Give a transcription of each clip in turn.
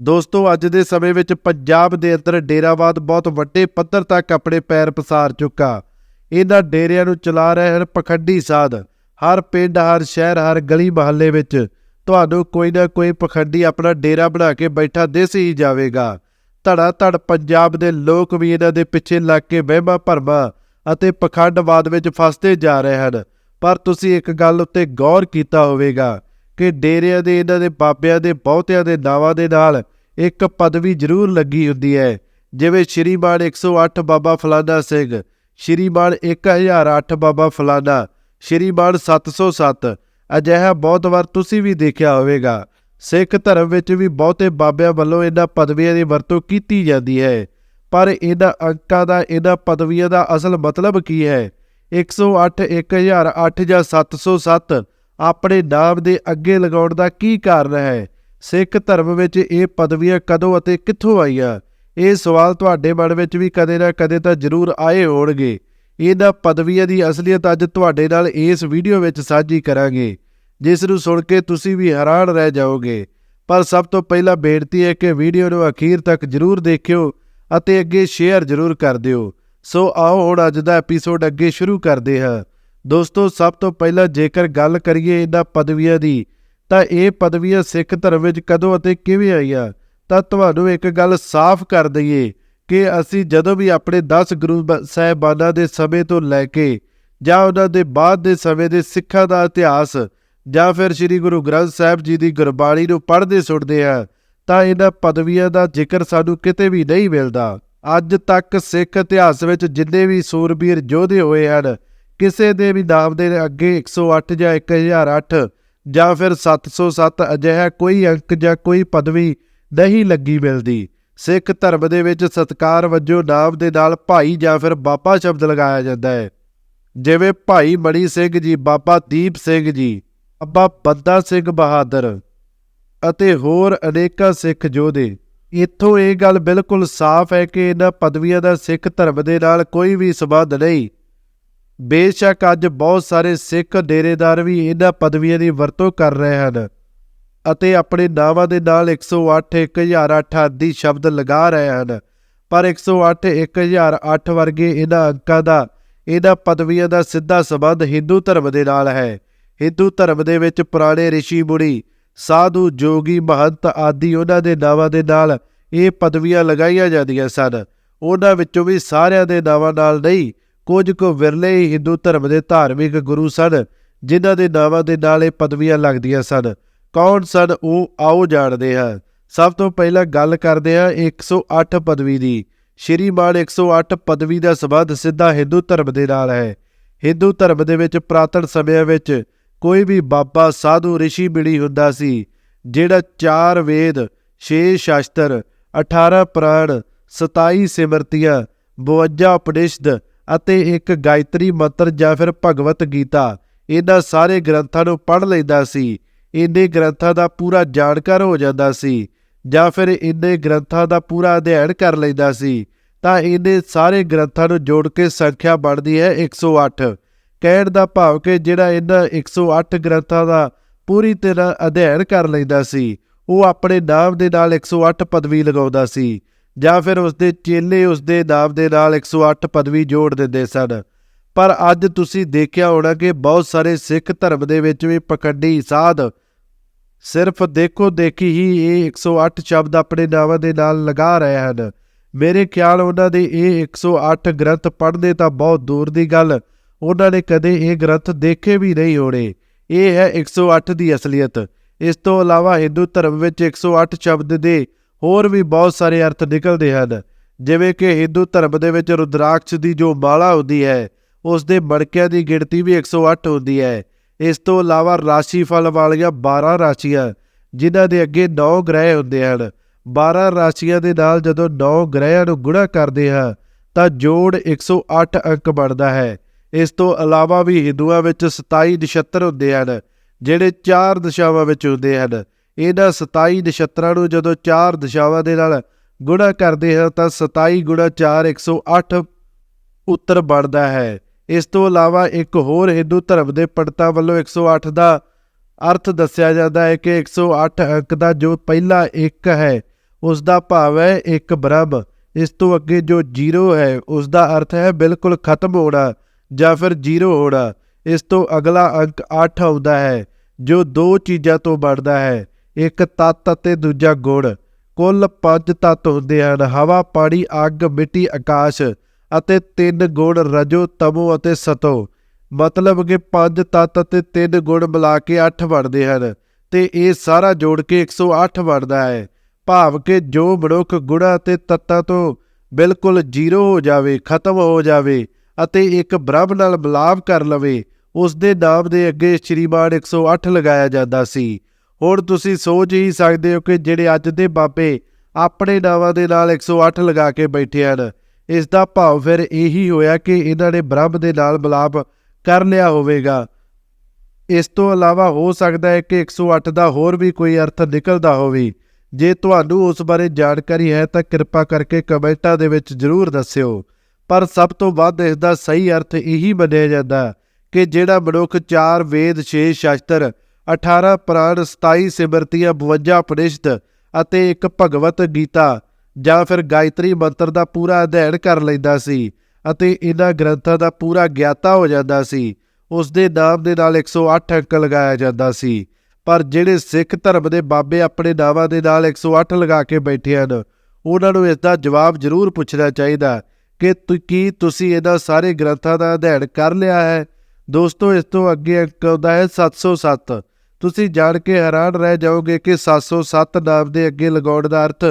ਦੋਸਤੋ, ਅੱਜ ਦੇ ਸਮੇਂ ਵਿੱਚ ਪੰਜਾਬ ਦੇ ਅੰਦਰ ਡੇਰਾਵਾਦ ਬਹੁਤ ਵੱਡੇ ਪੱਧਰ ਤੱਕ ਆਪਣੇ ਪੈਰ ਪਸਾਰ ਚੁੱਕਾ। ਇਹਨਾਂ ਡੇਰਿਆਂ ਨੂੰ ਚਲਾ ਰਹੇ ਹਨ ਪਖੰਡੀ ਸਾਧ। ਹਰ ਪਿੰਡ, ਹਰ ਸ਼ਹਿਰ, ਹਰ ਗਲੀ ਮੁਹੱਲੇ ਵਿੱਚ ਤੁਹਾਨੂੰ ਕੋਈ ਨਾ ਕੋਈ ਪਖੰਡੀ ਆਪਣਾ ਡੇਰਾ ਬਣਾ ਕੇ ਬੈਠਾ ਦਿਸ ਹੀ ਜਾਵੇਗਾ। ਧੜਾ ਧੜ ਪੰਜਾਬ ਦੇ ਲੋਕ ਵੀ ਇਹਨਾਂ ਦੇ ਪਿੱਛੇ ਲੱਗ ਕੇ ਵਹਿਮਾਂ ਭਰਮਾਂ ਅਤੇ ਪਖੰਡਵਾਦ ਵਿੱਚ ਫਸਦੇ ਜਾ ਰਹੇ ਹਨ। ਪਰ ਤੁਸੀਂ ਇੱਕ ਗੱਲ ਉੱਤੇ ਗੌਰ ਕੀਤਾ ਹੋਵੇਗਾ ਕਿ ਡੇਰਿਆਂ ਦੇ, ਇਹਨਾਂ ਦੇ ਬਾਬਿਆਂ ਦੇ, ਬਹੁਤਿਆਂ ਦੇ ਨਾਵਾਂ ਦੇ ਨਾਲ ਇੱਕ ਪਦਵੀ ਜ਼ਰੂਰ ਲੱਗੀ ਹੁੰਦੀ ਹੈ। ਜਿਵੇਂ ਸ਼੍ਰੀਮਾਨ 108 ਬਾਬਾ ਫਲਾਣਾ ਸਿੰਘ, ਸ਼੍ਰੀਮਾਨ 1008 ਬਾਬਾ ਫਲਾਣਾ ਸ਼੍ਰੀਮਾਨ 707 ਅਜਿਹਾ ਬਹੁਤ ਵਾਰ ਤੁਸੀਂ ਵੀ ਦੇਖਿਆ ਹੋਵੇਗਾ। ਸਿੱਖ ਧਰਮ ਵਿੱਚ ਵੀ ਬਹੁਤੇ ਬਾਬਿਆਂ ਵੱਲੋਂ ਇਹਨਾਂ ਪਦਵੀਆਂ ਦੀ ਵਰਤੋਂ ਕੀਤੀ ਜਾਂਦੀ ਹੈ। ਪਰ ਇਹਨਾਂ ਅੰਕਾਂ ਦਾ, ਇਹਨਾਂ ਪਦਵੀਆਂ ਦਾ ਅਸਲ ਮਤਲਬ ਕੀ ਹੈ? 108 1008 ਜਾਂ 707 ਆਪਣੇ ਨਾਮ ਦੇ ਅੱਗੇ ਲਗਾਉਣ ਦਾ ਕੀ ਕਾਰਨ ਹੈ? ਸਿੱਖ ਧਰਮ ਵਿੱਚ ਇਹ ਪਦਵੀਆਂ ਕਦੋਂ ਅਤੇ ਕਿੱਥੋਂ ਆਈਆਂ? ਇਹ ਸਵਾਲ ਤੁਹਾਡੇ ਮਨ ਵਿੱਚ ਵੀ ਕਦੇ ਨਾ ਕਦੇ ਤਾਂ ਜ਼ਰੂਰ ਆਏ ਹੋਣਗੇ। ਇਹਨਾਂ ਪਦਵੀਆਂ ਦੀ ਅਸਲੀਅਤ ਅੱਜ ਤੁਹਾਡੇ ਨਾਲ ਇਸ ਵੀਡੀਓ ਵਿੱਚ ਸਾਂਝੀ ਕਰਾਂਗੇ, ਜਿਸ ਨੂੰ ਸੁਣ ਕੇ ਤੁਸੀਂ ਵੀ ਹੈਰਾਨ ਰਹਿ ਜਾਓਗੇ। ਪਰ ਸਭ ਤੋਂ ਪਹਿਲਾਂ ਬੇਨਤੀ ਹੈ ਕਿ ਵੀਡੀਓ ਨੂੰ ਅਖੀਰ ਤੱਕ ਜ਼ਰੂਰ ਦੇਖਿਓ ਅਤੇ ਅੱਗੇ ਸ਼ੇਅਰ ਜ਼ਰੂਰ ਕਰ ਦਿਓ। ਸੋ ਆਓ ਹੁਣ ਅੱਜ ਦਾ ਐਪੀਸੋਡ ਅੱਗੇ ਸ਼ੁਰੂ ਕਰਦੇ ਹਾਂ। ਦੋਸਤੋ, ਸਭ ਤੋਂ ਪਹਿਲਾਂ ਜੇਕਰ ਗੱਲ ਕਰੀਏ ਇਹਨਾਂ ਪਦਵੀਆਂ ਦੀ, ਤਾਂ ਇਹ ਪਦਵੀਆਂ ਸਿੱਖ ਧਰਮ ਵਿੱਚ ਕਦੋਂ ਅਤੇ ਕਿਵੇਂ ਆਈਆਂ? ਤਾਂ ਤੁਹਾਨੂੰ ਇੱਕ ਗੱਲ ਸਾਫ਼ ਕਰ ਦਈਏ ਕਿ ਅਸੀਂ ਜਦੋਂ ਵੀ ਆਪਣੇ 10 ਗੁਰੂ ਬ- ਸਾਹਿਬਾਨਾਂ ਦੇ ਸਮੇਂ ਤੋਂ ਲੈ ਕੇ ਜਾਂ ਉਹਨਾਂ ਦੇ ਬਾਅਦ ਦੇ ਸਮੇਂ ਦੇ ਸਿੱਖਾਂ ਦਾ ਇਤਿਹਾਸ ਜਾਂ ਫਿਰ ਸ੍ਰੀ ਗੁਰੂ ਗ੍ਰੰਥ ਸਾਹਿਬ ਜੀ ਦੀ ਗੁਰਬਾਣੀ ਨੂੰ ਪੜ੍ਹਦੇ ਸੁਣਦੇ ਹਾਂ, ਤਾਂ ਇਹਨਾਂ ਪਦਵੀਆਂ ਦਾ ਜ਼ਿਕਰ ਸਾਨੂੰ ਕਿਤੇ ਵੀ ਨਹੀਂ ਮਿਲਦਾ। ਅੱਜ ਤੱਕ ਸਿੱਖ ਇਤਿਹਾਸ ਵਿੱਚ ਜਿੰਨੇ ਵੀ ਸੂਰਬੀਰ ਯੋਧੇ ਹੋਏ ਹਨ ਕਿਸੇ ਦੇ ਵੀ ਨਾਮ ਦੇ ਅੱਗੇ 108 ਜਾਂ 1008 ਜਾਂ ਫਿਰ 707 ਅਜਿਹਾ ਕੋਈ ਅੰਕ ਜਾਂ ਕੋਈ ਪਦਵੀ ਨਹੀਂ ਲੱਗੀ ਮਿਲਦੀ। ਸਿੱਖ ਧਰਮ ਦੇ ਵਿੱਚ ਸਤਕਾਰ ਵਜੋਂ ਨਾਮ ਦੇ ਨਾਲ ਭਾਈ ਜਾਂ ਫਿਰ ਬਾਬਾ ਸ਼ਬਦ ਲਗਾਇਆ ਜਾਂਦਾ ਹੈ। ਜਿਵੇਂ ਭਾਈ ਮਣੀ ਸਿੰਘ ਜੀ, ਬਾਬਾ ਦੀਪ ਸਿੰਘ ਜੀ, ਬਾਬਾ ਬੰਦਾ ਸਿੰਘ ਬਹਾਦਰ ਅਤੇ ਹੋਰ ਅਨੇਕਾਂ ਸਿੱਖ ਯੋਧੇ ਇੱਥੋਂ ਇਹ ਗੱਲ ਬਿਲਕੁਲ ਸਾਫ਼ ਹੈ ਕਿ ਇਹਨਾਂ ਪਦਵੀਆਂ ਦਾ ਸਿੱਖ ਧਰਮ ਦੇ ਨਾਲ ਕੋਈ ਵੀ ਸੰਬੰਧ ਨਹੀਂ। ਬੇਸ਼ੱਕ ਅੱਜ ਬਹੁਤ ਸਾਰੇ ਸਿੱਖ ਡੇਰੇਦਾਰ ਵੀ ਇਹਨਾਂ ਪਦਵੀਆਂ ਦੀ ਵਰਤੋਂ ਕਰ ਰਹੇ ਹਨ ਅਤੇ ਆਪਣੇ ਨਾਵਾਂ ਦੇ ਨਾਲ 108 1008 ਆਦਿ ਸ਼ਬਦ ਲਗਾ ਰਹੇ ਹਨ। ਪਰ 108 1008 ਵਰਗੇ ਇਹਨਾਂ ਅੰਕਾਂ ਦਾ, ਇਹਨਾਂ ਪਦਵੀਆਂ ਦਾ ਸਿੱਧਾ ਸੰਬੰਧ ਹਿੰਦੂ ਧਰਮ ਦੇ ਨਾਲ ਹੈ। ਹਿੰਦੂ ਧਰਮ ਦੇ ਵਿੱਚ ਪੁਰਾਣੇ ઋષਿ ਮੁਨੀ, ਸਾਧੂ, ਜੋਗੀ, ਮਹੰਤ ਆਦਿ ਉਹਨਾਂ ਦੇ ਨਾਵਾਂ ਦੇ ਨਾਲ ਇਹ ਪਦਵੀਆਂ ਲਗਾਈਆਂ ਜਾਂਦੀਆਂ ਸਨ। ਉਹਨਾਂ ਵਿੱਚੋਂ ਵੀ ਸਾਰਿਆਂ ਦੇ ਨਾਵਾਂ ਨਾਲ ਨਹੀਂ ਕੁਝ ਕੁ ਵਿਰਲੇ ਹੀ ਹਿੰਦੂ ਧਰਮ ਦੇ ਧਾਰਮਿਕ ਗੁਰੂ ਸਨ, ਜਿਨ੍ਹਾਂ ਦੇ ਨਾਵਾਂ ਦੇ ਨਾਲ ਇਹ ਪਦਵੀਆਂ ਲੱਗਦੀਆਂ ਸਨ। ਕੌਣ ਸਨ ਉਹ ਆਓ ਜਾਣਦੇ ਹਾਂ। ਸਭ ਤੋਂ ਪਹਿਲਾਂ ਗੱਲ ਕਰਦੇ ਹਾਂ 108 ਪਦਵੀ ਦੀ। ਸ਼੍ਰੀਮਾਨ 108 ਪਦਵੀ ਦਾ ਸੰਬੰਧ ਸਿੱਧਾ ਹਿੰਦੂ ਧਰਮ ਦੇ ਨਾਲ ਹੈ। ਹਿੰਦੂ ਧਰਮ ਦੇ ਵਿੱਚ ਪ੍ਰਾਤਨ ਸਮਿਆਂ ਵਿੱਚ ਕੋਈ ਵੀ ਬਾਬਾ, ਸਾਧੂ ઋષਿ ਮਿਲੀ ਹੁੰਦਾ ਸੀ, ਜਿਹੜਾ ਚਾਰ ਵੇਦ 6 ਸ਼ਾਸਤਰ 18 ਪ੍ਰਾਣ 27 ਸਿਮਰਤੀਆਂ 52 ਉਪਨਿਸ਼ਦ ਅਤੇ ਇੱਕ ਗਾਇਤਰੀ ਮੰਤਰ ਜਾਂ ਫਿਰ ਭਗਵਤ ਗੀਤਾ, ਇਹਨਾਂ ਸਾਰੇ ਗ੍ਰੰਥਾਂ ਨੂੰ ਪੜ੍ਹ ਲੈਂਦਾ ਸੀ। ਇਹਨੇ ਗ੍ਰੰਥਾਂ ਦਾ ਪੂਰਾ ਜਾਣਕਾਰ ਹੋ ਜਾਂਦਾ ਸੀ ਜਾਂ ਫਿਰ ਇਹਨੇ ਗ੍ਰੰਥਾਂ ਦਾ ਪੂਰਾ ਅਧਿਐਨ ਕਰ ਲੈਂਦਾ ਸੀ, ਤਾਂ ਇਹਨੇ ਸਾਰੇ ਗ੍ਰੰਥਾਂ ਨੂੰ ਜੋੜ ਕੇ ਸੰਖਿਆ ਬਣਦੀ ਹੈ 108 ਕਹਿਣ ਦਾ ਭਾਵ ਕਿ ਜਿਹੜਾ ਇਹਨਾਂ 108 ਗ੍ਰੰਥਾਂ ਦਾ ਪੂਰੀ ਤਰ੍ਹਾਂ ਅਧਿਐਨ ਕਰ ਲੈਂਦਾ ਸੀ, ਉਹ ਆਪਣੇ ਨਾਮ ਦੇ ਨਾਲ 108 ਪਦਵੀ ਲਗਾਉਂਦਾ ਸੀ। ਜਾਂ ਫਿਰ ਉਸਦੇ ਚੇਲੇ ਉਸਦੇ ਨਾਮ ਦੇ ਨਾਲ 108 ਪਦਵੀ ਜੋੜ ਦਿੰਦੇ ਸਨ। ਪਰ ਅੱਜ ਤੁਸੀਂ ਦੇਖਿਆ ਹੋਣਾ ਕਿ ਬਹੁਤ ਸਾਰੇ ਸਿੱਖ ਧਰਮ ਦੇ ਵਿੱਚ ਵੀ ਪਕੰਡੀ ਸਾਧ ਸਿਰਫ ਦੇਖੋ ਦੇਖੀ ਹੀ ਇਹ 108 ਸ਼ਬਦ ਆਪਣੇ ਨਾਵਾਂ ਦੇ ਨਾਲ ਲਗਾ ਰਹੇ ਹਨ। ਮੇਰੇ ਖਿਆਲ ਉਹਨਾਂ ਦੇ ਇਹ 108 ਗ੍ਰੰਥ ਪੜ੍ਹਦੇ ਤਾਂ ਬਹੁਤ ਦੂਰ ਦੀ ਗੱਲ, ਉਹਨਾਂ ਨੇ ਕਦੇ ਇਹ ਗ੍ਰੰਥ ਦੇਖੇ ਵੀ ਨਹੀਂ ਹੋਣੇ। ਇਹ ਹੈ 108 ਦੀ ਅਸਲੀਅਤ। ਇਸ ਤੋਂ ਇਲਾਵਾ ਹਿੰਦੂ ਧਰਮ ਵਿੱਚ 108 ਸ਼ਬਦ ਦੇ ਹੋਰ ਵੀ ਬਹੁਤ ਸਾਰੇ ਅਰਥ ਨਿਕਲਦੇ ਹਨ। ਜਿਵੇਂ ਕਿ ਹਿੰਦੂ ਧਰਮ ਦੇ ਵਿੱਚ ਰੁਦਰਾਕਸ਼ ਦੀ ਜੋ ਮਾਲਾ ਹੁੰਦੀ ਹੈ ਉਸ ਦੇ ਮੜਕਿਆਂ ਦੀ ਗਿਣਤੀ ਵੀ 108 ਹੁੰਦੀ ਹੈ। ਇਸ ਤੋਂ ਇਲਾਵਾ ਰਾਸ਼ੀ ਫਲ ਵਾਲੀਆਂ 12 ਰਾਸ਼ੀਆਂ, ਜਿਨ੍ਹਾਂ ਦੇ ਅੱਗੇ 9 ਗ੍ਰਹਿ ਹੁੰਦੇ ਹਨ। 12 ਰਾਸ਼ੀਆਂ ਦੇ ਨਾਲ ਜਦੋਂ 9 ਗ੍ਰਹਿਆਂ ਨੂੰ ਗੁਣਾ ਕਰਦੇ ਹਾਂ, ਤਾਂ ਜੋੜ 108 ਅੰਕ ਬਣਦਾ ਹੈ। ਇਸ ਤੋਂ ਇਲਾਵਾ ਵੀ ਹਿੰਦੂਆਂ ਵਿੱਚ 27 ਨਛੱਤਰ ਹੁੰਦੇ ਹਨ, ਜਿਹੜੇ ਚਾਰ ਦਿਸ਼ਾਵਾਂ ਵਿੱਚ ਹੁੰਦੇ ਹਨ। ਇਹਨਾਂ 27 ਨਛੱਤਰਾਂ ਨੂੰ ਜਦੋਂ ਚਾਰ ਦਿਸ਼ਾਵਾਂ ਦੇ ਨਾਲ ਗੁਣਾ ਕਰਦੇ ਹਾਂ ਤਾਂ 27 ਗੁਣਾ 4 108 ਉੱਤਰ ਬਣਦਾ ਹੈ। ਇਸ ਤੋਂ ਇਲਾਵਾ ਇੱਕ ਹੋਰ ਹਿੰਦੂ ਧਰਮ ਦੇ ਪੰਡਤਾਂ ਵੱਲੋਂ 108 ਦਾ ਅਰਥ ਦੱਸਿਆ ਜਾਂਦਾ ਹੈ ਕਿ 108 ਅੰਕ ਦਾ ਜੋ ਪਹਿਲਾ ਇੱਕ ਹੈ, ਉਸ ਦਾ ਭਾਵ ਹੈ ਇੱਕ ਬ੍ਰਹਮ। ਇਸ ਤੋਂ ਅੱਗੇ ਜੋ ਜ਼ੀਰੋ ਹੈ, ਉਸ ਦਾ ਅਰਥ ਹੈ ਬਿਲਕੁਲ ਖਤਮ ਹੋਣਾ ਜਾਂ ਫਿਰ ਜ਼ੀਰੋ ਹੋਣਾ। ਇਸ ਤੋਂ ਅਗਲਾ ਅੰਕ 8 ਆਉਂਦਾ ਹੈ, ਜੋ ਦੋ ਚੀਜ਼ਾਂ ਤੋਂ ਬਣਦਾ ਹੈ। ਇੱਕ ਤੱਤ ਅਤੇ ਦੂਜਾ ਗੁਣ। ਕੁੱਲ ਪੰਜ ਤੱਤ ਹੁੰਦੇ ਹਨ। ਹਵਾ, ਪਾਣੀ, ਅੱਗ, ਮਿੱਟੀ, ਆਕਾਸ਼ ਅਤੇ ਤਿੰਨ ਗੁਣ ਰਜੋ, ਤਮੋ ਅਤੇ ਸਤੋ। ਮਤਲਬ ਕਿ ਪੰਜ ਤੱਤ ਅਤੇ ਤਿੰਨ ਗੁਣ ਮਿਲਾ ਕੇ 8 ਬਣਦੇ ਹਨ ਤੇ ਇਹ ਸਾਰਾ ਜੋੜ ਕੇ 108 ਬਣਦਾ ਹੈ। ਭਾਵ ਕਿ ਜੋ ਮਨੁੱਖ ਗੁਣਾ ਅਤੇ ਤੱਤਾਂ ਤੋਂ ਬਿਲਕੁਲ ਜ਼ੀਰੋ ਹੋ ਜਾਵੇ, ਖਤਮ ਹੋ ਜਾਵੇ ਅਤੇ ਇੱਕ ਬ੍ਰਹਮ ਨਾਲ ਮਿਲਾਪ ਕਰ ਲਵੇ ਉਸ ਦੇ ਨਾਮ ਦੇ ਅੱਗੇ ਸ਼੍ਰੀਮਾਨ 108 ਲਗਾਇਆ ਜਾਂਦਾ ਸੀ। ਹੁਣ ਤੁਸੀਂ ਸੋਚ ਹੀ ਸਕਦੇ ਹੋ ਕਿ ਜਿਹੜੇ ਅੱਜ ਦੇ ਬਾਬੇ ਆਪਣੇ ਨਾਵਾਂ ਦੇ ਨਾਲ 108 ਲਗਾ ਕੇ ਬੈਠੇ ਹਨ, ਇਸ ਦਾ ਭਾਵ ਫਿਰ ਇਹੀ ਹੋਇਆ ਕਿ ਇਹਨਾਂ ਨੇ ਬ੍ਰਹਮ ਦੇ ਨਾਲ ਮਿਲਾਪ ਕਰ ਲਿਆ ਹੋਵੇਗਾ। ਇਸ ਤੋਂ ਇਲਾਵਾ ਹੋ ਸਕਦਾ ਹੈ ਕਿ 108 ਦਾ ਹੋਰ ਵੀ ਕੋਈ ਅਰਥ ਨਿਕਲਦਾ ਹੋਵੇ। ਜੇ ਤੁਹਾਨੂੰ ਉਸ ਬਾਰੇ ਜਾਣਕਾਰੀ ਹੈ ਤਾਂ ਕਿਰਪਾ ਕਰਕੇ ਕਮੈਂਟਾਂ ਦੇ ਵਿੱਚ ਜ਼ਰੂਰ ਦੱਸਿਓ। ਪਰ ਸਭ ਤੋਂ ਵੱਧ ਇਸ ਦਾ ਸਹੀ ਅਰਥ ਇਹੀ ਮੰਨਿਆ ਜਾਂਦਾ ਕਿ ਜਿਹੜਾ ਮਨੁੱਖ ਚਾਰ ਵੇਦ 6 ਸ਼ਾਸਤਰ 18 ਪ੍ਰਾਣ 27 ਸਿਮਰਤੀਆਂ 52 ਉਪਨਿਸ਼ਦ ਅਤੇ ਇੱਕ ਭਗਵਤ ਗੀਤਾ ਜਾਂ ਫਿਰ ਗਾਇਤਰੀ ਮੰਤਰ ਦਾ ਪੂਰਾ ਅਧਿਐਨ ਕਰ ਲੈਂਦਾ ਸੀ ਅਤੇ ਇਹਨਾਂ ਗ੍ਰੰਥਾਂ ਦਾ ਪੂਰਾ ਗਿਆਤਾ ਹੋ ਜਾਂਦਾ ਸੀ। ਉਸ ਦੇ ਨਾਮ ਦੇ ਨਾਲ 108 ਅੰਕ ਲਗਾਇਆ ਜਾਂਦਾ ਸੀ। ਪਰ ਜਿਹੜੇ ਸਿੱਖ ਧਰਮ ਦੇ ਬਾਬੇ ਆਪਣੇ ਨਾਵਾਂ ਦੇ ਨਾਲ 108 ਲਗਾ ਕੇ ਬੈਠੇ ਹਨ, ਉਹਨਾਂ ਨੂੰ ਇਸ ਦਾ ਜਵਾਬ ਜ਼ਰੂਰ ਪੁੱਛਣਾ ਚਾਹੀਦਾ ਕਿ ਤੁ- ਕੀ ਤੁਸੀਂ ਇਹਨਾਂ ਸਾਰੇ ਗ੍ਰੰਥਾਂ ਦਾ ਅਧਿਐਨ ਕਰ ਲਿਆ ਹੈ? ਦੋਸਤੋ, ਇਸ ਤੋਂ ਅੱਗੇ ਅੰਕ ਆਉਂਦਾ ਹੈ 707 ਤੁਸੀਂ ਜਾਣ ਕੇ ਹੈਰਾਨ ਰਹਿ ਜਾਓਗੇ ਕਿ 707 ਨਾਮ ਦੇ ਅੱਗੇ ਲਗਾਉਣ ਦਾ ਅਰਥ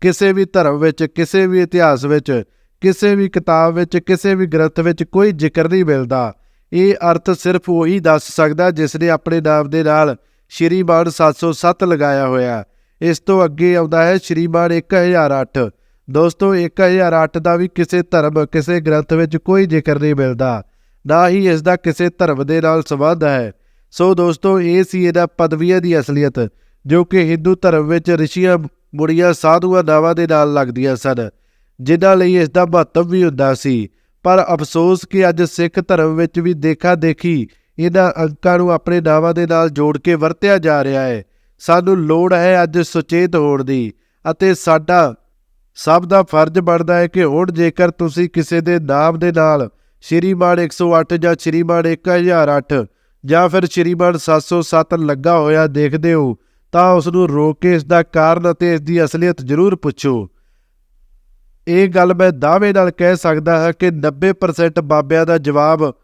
ਕਿਸੇ ਵੀ ਧਰਮ ਵਿੱਚ, ਕਿਸੇ ਵੀ ਇਤਿਹਾਸ ਵਿੱਚ, ਕਿਸੇ ਵੀ ਕਿਤਾਬ ਵਿੱਚ, ਕਿਸੇ ਵੀ ਗ੍ਰੰਥ ਵਿੱਚ ਕੋਈ ਜ਼ਿਕਰ ਨਹੀਂ ਮਿਲਦਾ। ਇਹ ਅਰਥ ਸਿਰਫ ਉਹੀ ਦੱਸ ਸਕਦਾ ਜਿਸ ਨੇ ਆਪਣੇ ਨਾਮ ਦੇ ਨਾਲ ਸ਼੍ਰੀਮਾਨ 707 ਲਗਾਇਆ ਹੋਇਆ। ਇਸ ਤੋਂ ਅੱਗੇ ਆਉਂਦਾ ਹੈ ਸ਼੍ਰੀਮਾਨ 1008 ਦੋਸਤੋ 1008 ਦਾ ਵੀ ਕਿਸੇ ਧਰਮ, ਕਿਸੇ ਗ੍ਰੰਥ ਵਿੱਚ ਕੋਈ ਜ਼ਿਕਰ ਨਹੀਂ ਮਿਲਦਾ। ਨਾ ਹੀ ਇਸ ਦਾ ਕਿਸੇ ਧਰਮ ਦੇ ਨਾਲ ਸੰਬੰਧ ਹੈ। ਸੋ ਦੋਸਤੋ, ਇਹ ਸੀ ਇਹਦਾ ਪਦਵੀਆਂ ਦੀ ਅਸਲੀਅਤ, ਜੋ ਕਿ ਹਿੰਦੂ ਧਰਮ ਵਿੱਚ ਰਿਸ਼ੀਆਂ, ਮੁੜੀਆਂ, ਸਾਧੂਆਂ ਨਾਵਾਂ ਦੇ ਨਾਲ ਲੱਗਦੀਆਂ ਸਨ, ਜਿਨ੍ਹਾਂ ਲਈ ਇਸ ਦਾ ਮਹੱਤਵ ਵੀ ਹੁੰਦਾ ਸੀ। ਪਰ ਅਫਸੋਸ ਕਿ ਅੱਜ ਸਿੱਖ ਧਰਮ ਵਿੱਚ ਵੀ ਦੇਖਾ ਦੇਖੀ ਇਹਨਾਂ ਅੰਕਾਂ ਨੂੰ ਆਪਣੇ ਨਾਵਾਂ ਦੇ ਨਾਲ ਜੋੜ ਕੇ ਵਰਤਿਆ ਜਾ ਰਿਹਾ ਹੈ। ਸਾਨੂੰ ਲੋੜ ਹੈ ਅੱਜ ਸੁਚੇਤ ਹੋਣ ਦੀ, ਅਤੇ ਸਾਡਾ ਸਭ ਦਾ ਫਰਜ਼ ਬਣਦਾ ਹੈ ਕਿ ਹੁਣ ਜੇਕਰ ਤੁਸੀਂ ਕਿਸੇ ਦੇ ਨਾਮ ਦੇ ਨਾਲ ਸ਼੍ਰੀਮਾਨ 108 ਜਾਂ ਸ਼੍ਰੀਮਾਨ 1008 ਜਾਂ ਫਿਰ ਸ਼੍ਰੀਮਾਨ 707 ਲੱਗਾ ਹੋਇਆ ਦੇਖਦੇ ਹੋ, ਤਾਂ ਉਸ ਨੂੰ ਰੋਕ ਕੇ ਇਸ ਦਾ ਕਾਰਨ ਅਤੇ ਇਸ ਦੀ ਅਸਲੀਅਤ ਜ਼ਰੂਰ ਪੁੱਛੋ। ਇਹ ਗੱਲ ਮੈਂ ਦਾਅਵੇ ਨਾਲ ਕਹਿ ਸਕਦਾ ਹਾਂ ਕਿ 90% ਬਾਬਿਆਂ ਦਾ ਜਵਾਬ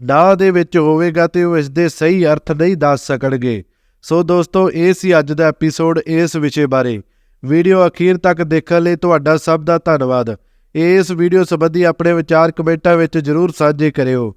ਨਾ ਦੇ ਵਿੱਚ ਹੋਵੇਗਾ ਤੇ ਉਹ ਇਸ ਦੇ ਸਹੀ ਅਰਥ ਨਹੀਂ ਦੱਸ ਸਕਣਗੇ। ਸੋ ਦੋਸਤੋ, ਇਹ ਸੀ ਅੱਜ ਦਾ ਐਪੀਸੋਡ ਇਸ ਵਿਸ਼ੇ ਬਾਰੇ। ਵੀਡੀਓ ਅਖੀਰ ਤੱਕ ਦੇਖਣ ਲਈ ਤੁਹਾਡਾ ਸਭ ਦਾ ਧੰਨਵਾਦ। ਇਸ ਵੀਡੀਓ ਸੰਬੰਧੀ ਆਪਣੇ ਵਿਚਾਰ ਕਮੈਂਟਾਂ ਵਿੱਚ ਜ਼ਰੂਰ ਸਾਂਝੇ ਕਰਿਓ।